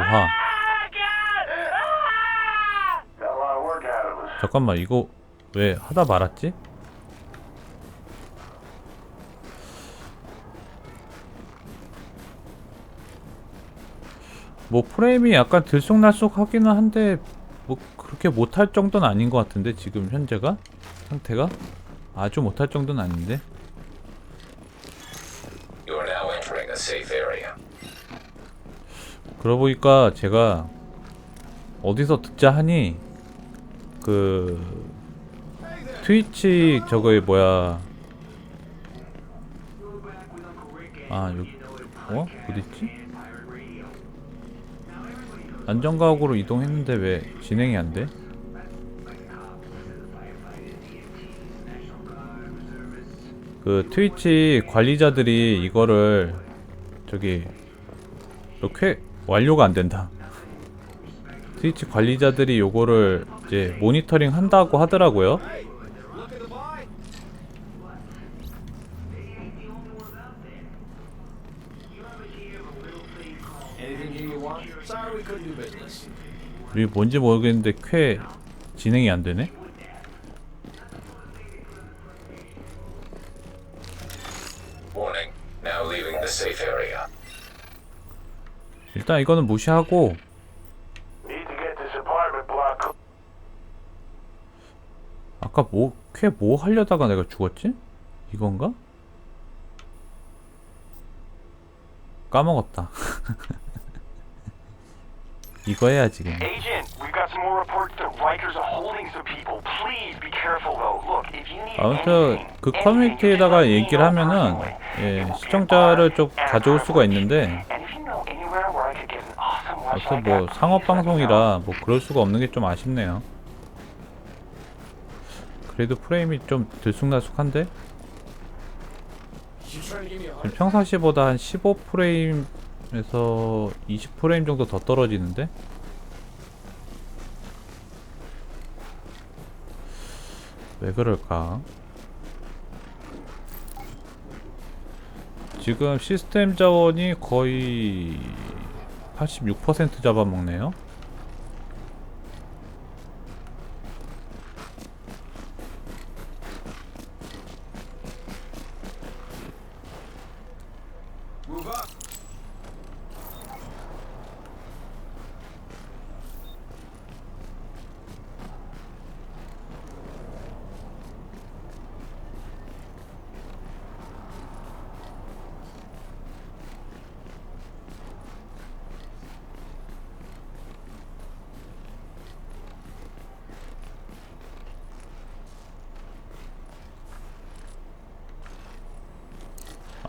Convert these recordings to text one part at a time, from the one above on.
us. 잠깐만 이거 왜 하다 말았지? 뭐 프레임이 약간 들쑥날쑥 하기는 한데 뭐 그렇게 못할 정도는 아닌 것 같은데 지금 현재가 상태가 아주 못할 정도는 아닌데 You are now entering a safe area. 그러고 보니까 제가 어디서 듣자 하니 그 트위치 저거에 뭐야 아 여기 어? 어딨지? 안전가옥으로 이동했는데 왜 진행이 안 돼? 그 트위치 관리자들이 이거를 저기 이렇게 완료가 안 된다. 트위치 관리자들이 요거를 이제 모니터링 한다고 하더라고요. 이게 뭔지 모르겠는데 쾌 진행이 안 되네. 일단 이거는 무시하고 아까 뭐 쾌 뭐 하려다가 내가 죽었지? 이건가? 까먹었다. 이거 해야지 그냥. 아무튼 그 커뮤니티에다가 얘기를 하면은. 예, 시청자를 좀 가져올 수가 있는데 아무튼 뭐 상업. 방송이라 뭐 그럴 수가 없는 게 좀 아쉽네요. 그래도 프레임이 좀 들쑥날쑥한데 지금? 평상시보다 한 15프레임에서 20프레임 정도 더 떨어지는데 왜 그럴까? 지금 시스템 자원이 거의 86% 잡아먹네요.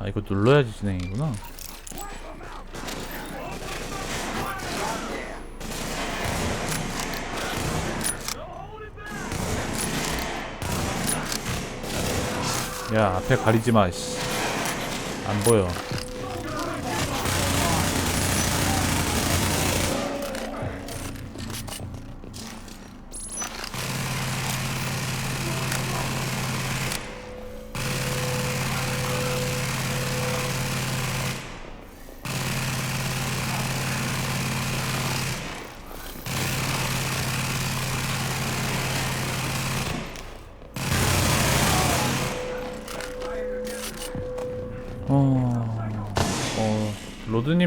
아 이거 눌러야지 진행이구나. 야 앞에 가리지 마. 씨. 안 보여.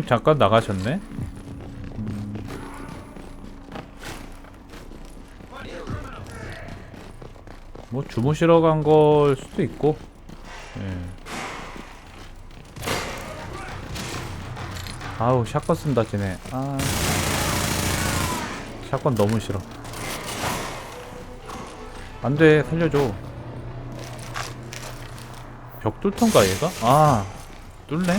잠깐 나가셨네? 음. 뭐 주무시러 간 걸 수도 있고, 예. 아우 샷건 쓴다 쟤네. 아, 샷건 너무 싫어. 안돼 살려줘. 벽 뚫던가 얘가? 아 뚫네?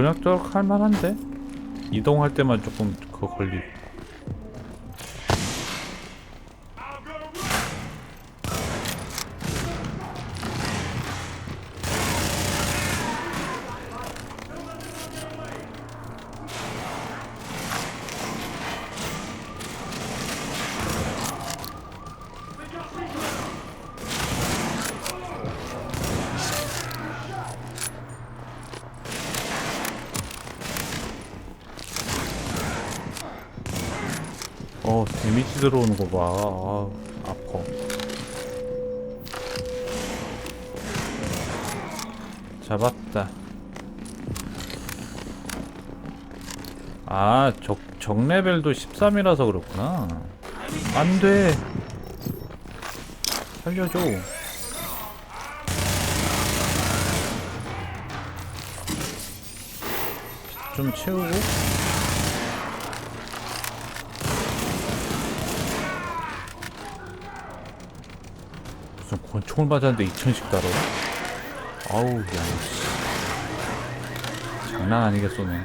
그냥 저 할만한데 이동할 때만 조금 그거 걸리. 들어오는 거 봐. 아, 아파. 잡았다. 아, 적, 적 레벨도 13이라서 그렇구나. 안 돼. 살려줘. 좀 채우고. 총을 맞았는데 2000씩 달아? 아우 야 씨. 장난 아니게 쏘네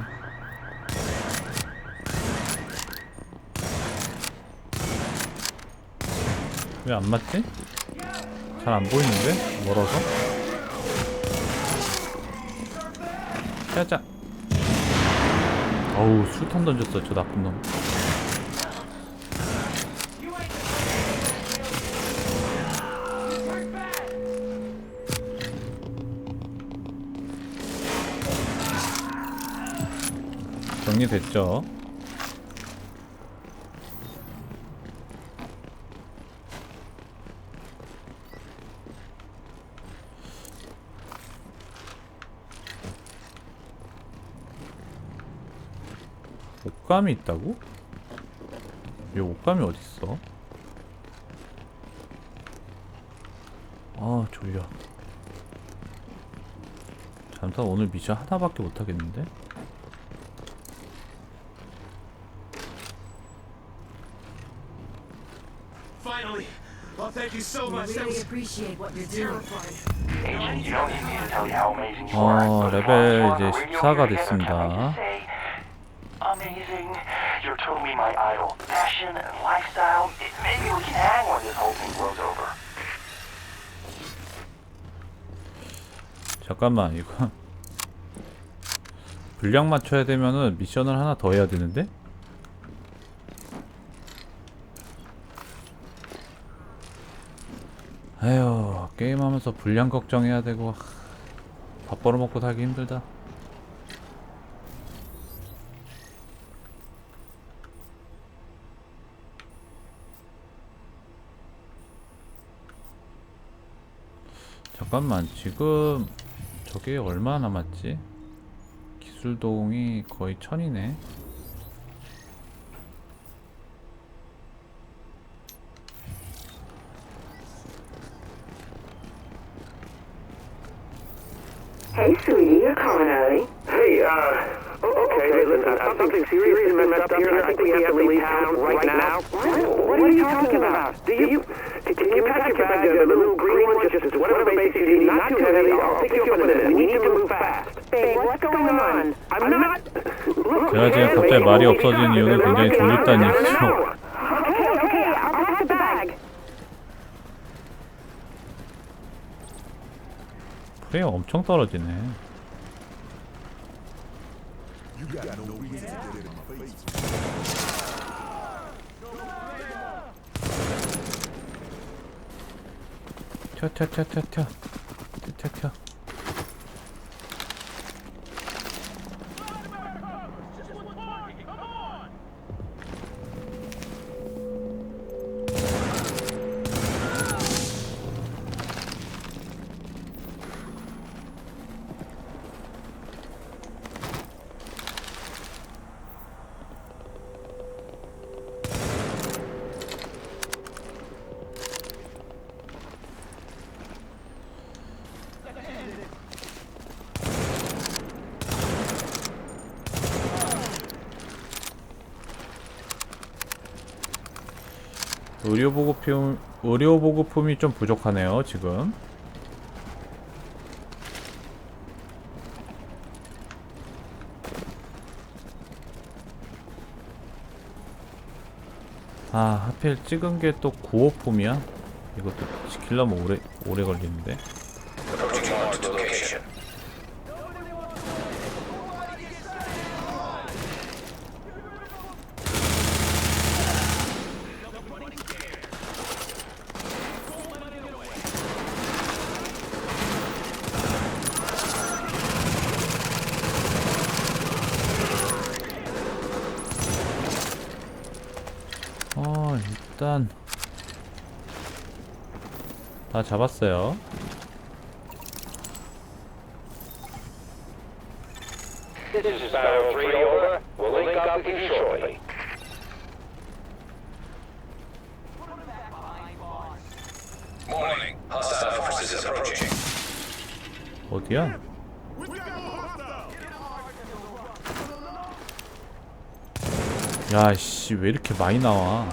왜 안 맞지? 잘 안 보이는데? 멀어서? 짜자 어우 수탄 던졌어 저 나쁜 놈 정리됐죠? 옷감이 있다고? 이 옷감이 어딨어? 아 졸려 잠깐 오늘 미션 하나밖에 못하겠는데? Finally! Oh, thank you so much. That really was appreciate what you're doing. Agent, you don't need me to tell you how amazing you are. 어, But 레벨 이제 on the radio 14가 here again, 됐습니다. can I just say, Amazing. You're totally my idol. Passion and lifestyle. It, maybe we can hang when this whole thing blows over. 잠깐만 이거 분량 맞춰야 되면은 미션을 하나 더 해야 되는데? 에휴 게임하면서 분량 걱정해야 되고. 하, 밥 벌어먹고 살기 힘들다. 잠깐만 지금 저게 얼마 남았지? 기술동이 거의 천이네 Hey, early. Hey, uh, oh, okay, listen, uh, something seriously messed up here. I think we have to leave town right now. What? What are you talking about? Do you, can you pack your bag, uh, the little green one, just whatever basics you need, not too heavy, I'll pick you up in a minute. We need to move fast. Babe, what's going on? I'm not... 제가 지금 갑자기 말이 없어진 이유는 굉장히 졸립다는 얘기죠 Okay, okay, I'll pack the bag. 프레임 엄청 떨어지네 튀어 튀어 튀어 튀어. 튀어 튀어 튀어 의료보급품, 의료보급품이 좀 부족하네요, 지금. 아, 하필 찍은 게 또 구호품이야? 이것도 지킬라면 오래, 오래 걸리는데. 일단 다 잡았어요 This is Sparrow 3 over. We'll link up with you shortly. Warning. Hostile forces approaching. 어디야? 야씨 왜 이렇게 많이 나와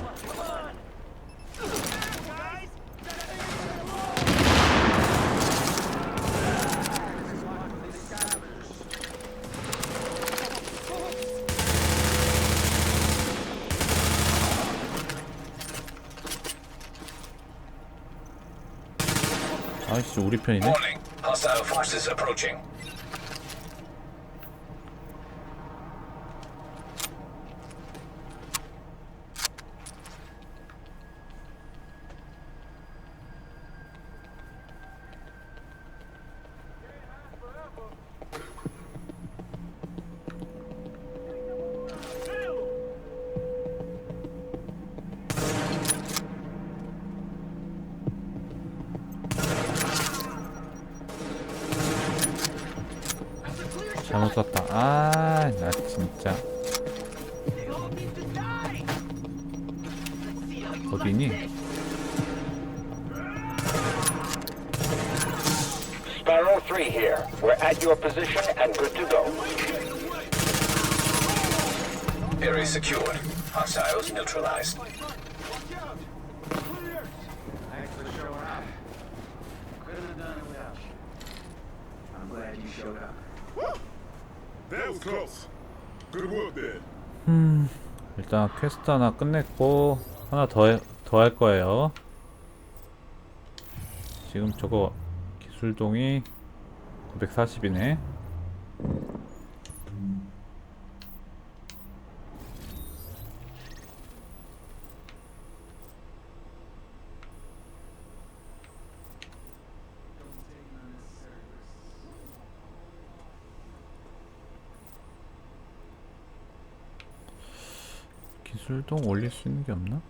아이씨 우리 편이네 Warning. Hostile forces approaching. 썼다. 아, 나 진짜. 어디니? Sparrow 3 here. We're at your position and good to go. Area secured. Hostiles neutralized. There. 일단 퀘스트 하나 끝냈고 하나 더더 할 거예요. 지금 저거 기술동이 940이네. 기술동 올릴 수 있는 게 없나?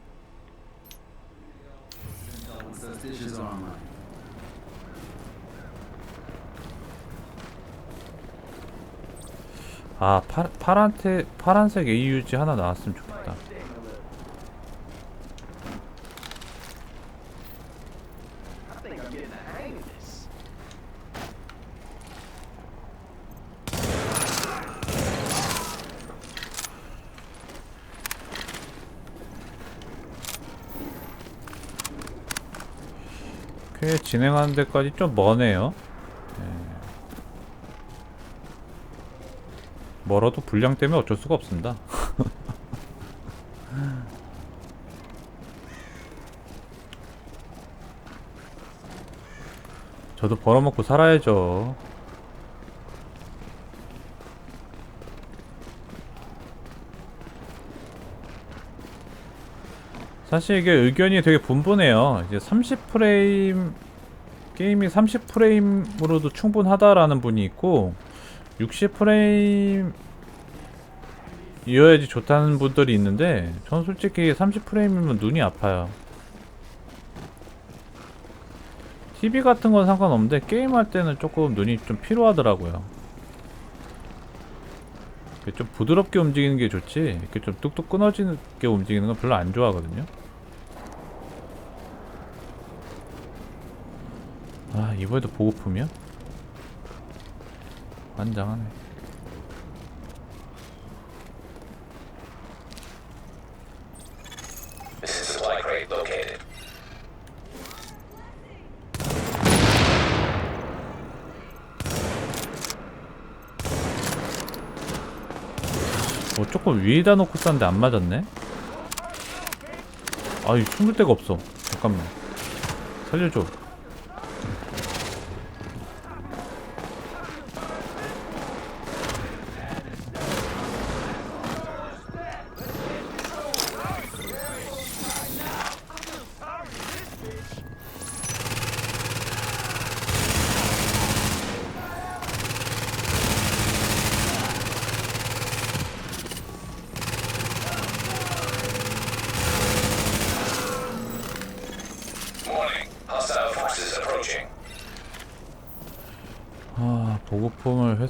아 파, 파란테, 파란색 AUG 하나 나왔으면 좋겠다 I think I'm getting the hang of this. 꽤 진행하는 데까지 좀 머네요 예. 멀어도 분량 때문에 어쩔 수가 없습니다 저도 벌어먹고 살아야죠 사실 이게 의견이 되게 분분해요. 이제 30프레임 게임이 30프레임으로도 충분하다라는 분이 있고 60프레임 이어야지 좋다는 분들이 있는데 전 솔직히 30프레임이면 눈이 아파요. TV 같은 건 상관없는데 게임할 때는 조금 눈이 좀 피로하더라고요. 좀 부드럽게 움직이는 게 좋지 이렇게 좀 뚝뚝 끊어지게 움직이는 건 별로 안 좋아하거든요. 아 이번에도 보급품이야? located. 뭐 조금 위에다 놓고 쐈는데 안 맞았네? 아이 숨을 데가 없어. 잠깐만. 살려줘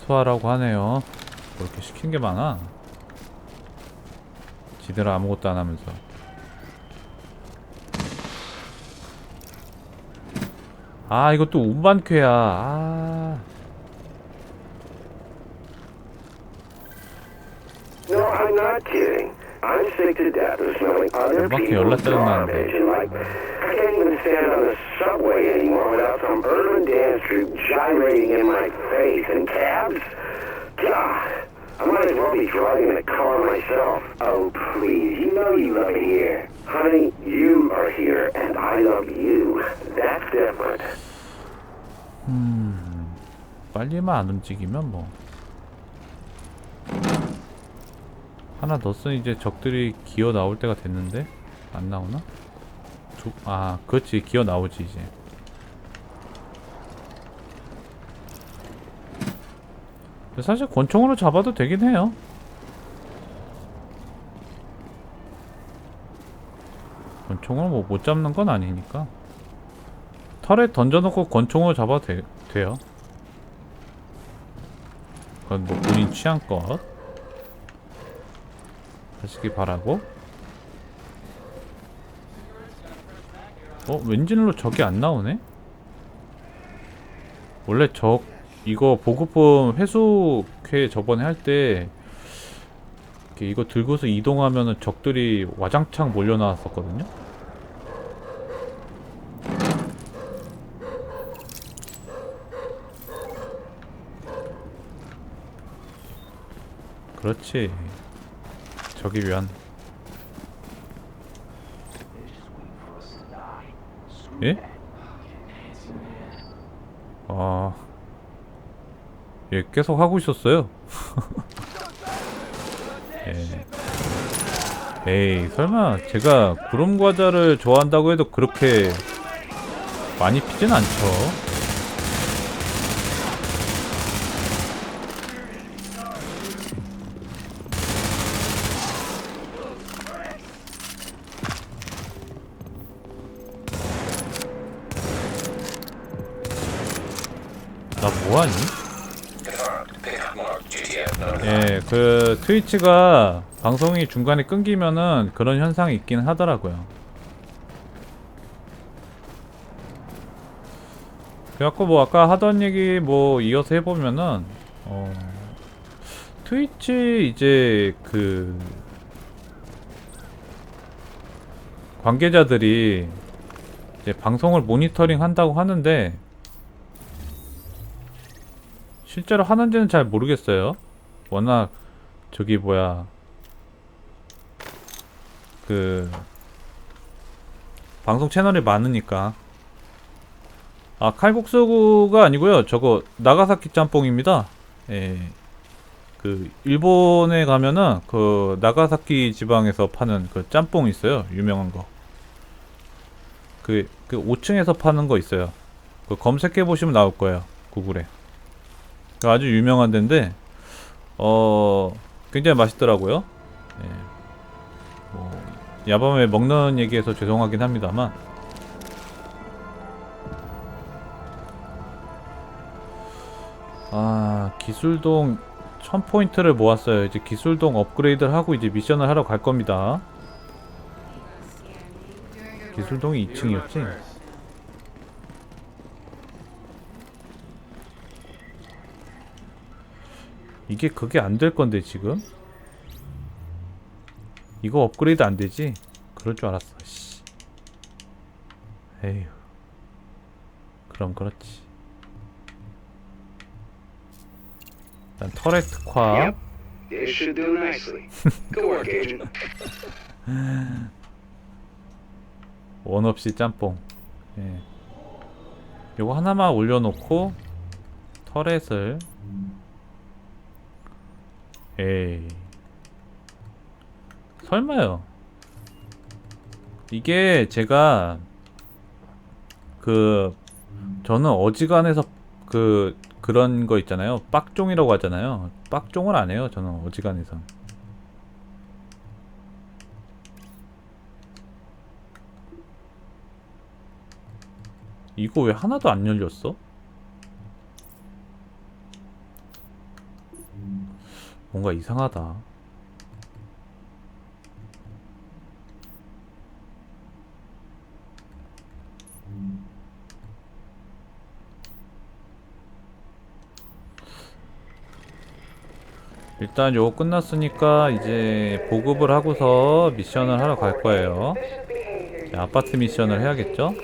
회수하라고 하네요 뭐 이렇게 시킨 게 많아 지들 아무것도 안 하면서 아 이것도 운반쾌야 아 No, I'm not kidding. I'm sick to death of smelling other 음악회 people's 연락 짜증나는데. garbage. and, Like, I can't even stand on the subway anymore without some urban dance troupe gyrating in my face. And cabs? God, I might as well be driving the car myself. Oh, please, you know you love it here. Honey, you are here, and I love you. That's different. 빨리만 안 움직이면 뭐 하나 넣었으니 이제 적들이 기어 나올 때가 됐는데 안 나오나? 두, 아 그렇지. 기어 나오지 이제. 사실 권총으로 잡아도 되긴 해요. 권총으로 뭐 못 잡는 건 아니니까. 털에 던져놓고 권총으로 잡아도 돼, 돼요. 그건 뭐 본인 취향껏. 하시기 바라고 어? 왠지로 적이 안 나오네? 원래 적 이거 보급품 회수회 저번에 할 때 이거 들고서 이동하면은 적들이 와장창 몰려 나왔었거든요. 그렇지. 저기 위한. 예? 아. 예, 계속 하고 있었어요. 예. 에이, 설마 제가 구름 과자를 좋아한다고 해도 그렇게 많이 피진 않죠. 나 뭐하니? Confirmed. Pickup mark. GTF notified. 예, 그 트위치가 방송이 중간에 끊기면은 그런 현상이 있긴 하더라고요. 그래갖고 뭐 아까 하던 얘기 뭐 이어서 해보면은 어 트위치 이제 그 관계자들이 이제 방송을 모니터링 한다고 하는데 실제로 하는지는 잘 모르겠어요. 워낙 저기 뭐야. 그 방송 채널이 많으니까. 아 칼국수가 아니고요. 저거 나가사키 짬뽕입니다. 예. 그 일본에 가면은 그 나가사키 지방에서 파는 그 짬뽕 있어요. 유명한 거그 그 5층에서 파는 거 있어요. 그 검색해 보시면 나올 거예요. 구글에. 그 아주 유명한 데인데 어 굉장히 맛있더라고요. 예. 뭐 야밤에 먹는 얘기해서 죄송하긴 합니다만 아 기술동 1000포인트를 모았어요. 이제 기술동 업그레이드를 하고 이제 미션을 하러 갈 겁니다. 기술동이 2층이었지? 이게 그게 안 될 건데 지금? 이거 업그레이드 안 되지? 그럴 줄 알았어. 씨. 에휴. 그럼 그렇지. 일단 터렛 특화. 원 없이 짬뽕. 예. 요거 하나만 올려놓고 터렛을 에이. 설마요. 이게 제가 그 저는 어지간해서 그 그런 거 있잖아요. 빡종이라고 하잖아요. 빡종을 안 해요 저는 어지간해서. 이거 왜 하나도 안 열렸어? 뭔가 이상하다. 일단 요거 끝났으니까 이제 보급을 하고서 미션을 하러 갈 거예요. 자, 아파트 미션을 해야겠죠?